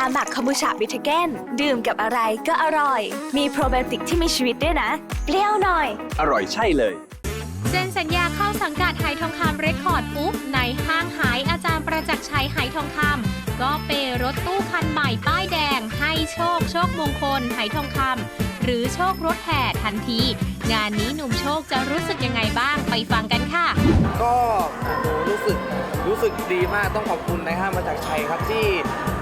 าหมักคอมบูชาบิทเกนดื่มกับอะไรก็อร่อย มีโปรไบโอติกที่มีชีวิตด้วยนะ เปรี้ยวหน่อย อร่อยใช่เลยเซ็นสัญญาเข้าสังกัดไหทองคำเรคคอร์ดปุ๊บในห้างหายอาจารย์ประจักษ์ชัยไหทองคำก็เปรถตู้คันใหม่ป้ายแดง ให้โชคโชคมงคลไหทองคำหรือโชครถแห่ทันที งานนี้หนุ่มโชคจะรู้สึกยังไงบ้างไปฟังกันค่ะ ก็โอ้โหรู้สึกรู้สึกดีมากต้องขอบคุณในห้างมาจากชัยครับที่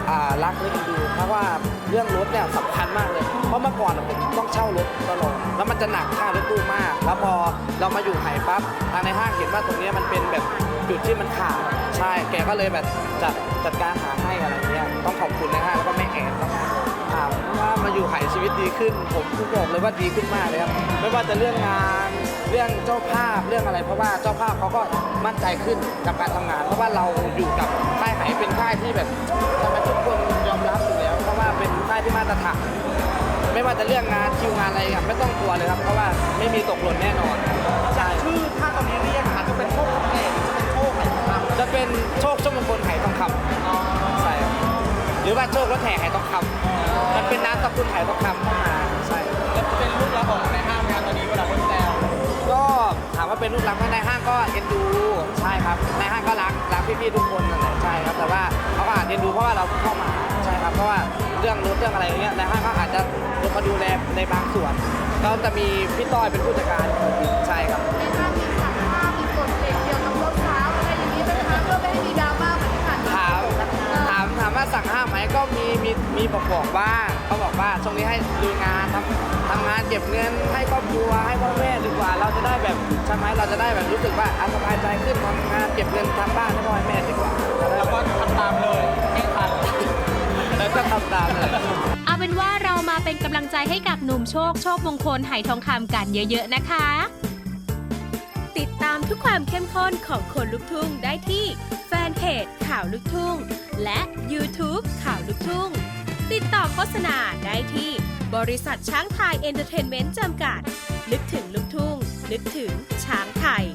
อ่ารักและเอ็นดูเพราะว่าเรื่องรถเนี่ยสำคัญมากเลย เพราะเมื่อก่อนอะผมต้องเช่ารถตลอดแล้วมันจะหนักค่ารถตู้มาก แล้วพอเรามาอยู่ไหปั๊บทางในห้างเห็นว่าตรงเนี้ยมันเป็นแบบจุดที่มันขาดใช่แกก็เลยแบบจัดจัดการหาให้อะไรเงี้ยต้องขอบคุณในห้างแล้วก็แม่แอนมากๆถามว่ามาอยู่ไหชีวิตดีขึ้น ผมบอกเลยว่าดีขึ้นมากเลยครับไม่ว่าจะเรื่องงาน เรื่องเจ้าภาพเรื่องอะไร เพราะว่าเจ้าภาพเขาก็มั่นใจขึ้นกับการทำงาน เพราะว่าเราอยู่กับค่าย จะเรื่องงานคิวงานอะไรอะไม่ต้องกลัวเลยครับเพราะว่าไม่มีตกหล่นแน่นอน ใช่ชื่อถ้าตอนนี้เรียกค่ะจะเป็นโชคแห่จะเป็นโชคไหทองคำจะเป็นโชคชมงคลไหทองคำใช่ครับหรือว่าโชครถแห่ไหทองคำมันเป็นนามสกุลไหทองคำเข้ามาใช่จะเป็นลูกรักของในห้างงานตอนนี้เวลาคนแซวก็ถามว่าเป็นลูกรักไหมในห้างก็เอ็นดูใช่ครับในห้างก็รักรักพี่ๆทุกคนนั่นแหละใช่ครับแต่ว่าเขาก็อาจเอ็นดูเพราะว่าเราเพิ่งเข้ามาใช่ครับเพราะว่าเรื่องรถเรื่องอะไรอย่างเงี้ยในห้างก็อาจจะลง มาดูแลในบางส่วน ก็จะมีพี่ต้อยเป็นผู้จัดการใช่ครับ ในภาพมีสั่งภาพมีกฎเกณฑ์เกี่ยวกับรถเช้าอะไรอย่างนี้ไหมคะเพื่อไม่ให้มีดราม่าเหมือนที่ผ่านมาถามถามถามว่าสั่งห้ามไหมก็มีมีมีบอกบอกว่าเขาบอกว่าช่วงนี้ให้ลุยงานทำทำงานเก็บเงินให้ครอบครัวให้พ่อแม่ดีกว่า เราจะได้แบบใช่ไหมเราจะได้แบบรู้สึกว่าอะสบายใจขึ้นทำงานเก็บเงินทำบ้านให้พ่อให้ มาเป็นกำลังใจให้กับหนุ่มโชค โชคมงคลไหทองคำกันเยอะๆนะคะ ติดตามทุกความเข้มข้นของคนลุกทุ่งได้ที่แฟนเพจข่าวลุกทุ่ง และ YouTube ข่าวลุกทุ่ง ติดต่อโฆษณาได้ที่บริษัทช้างไทยเอนเตอร์เทนเมนต์จำกัด นึกถึงลุกทุ่ง นึกถึงช้างไทย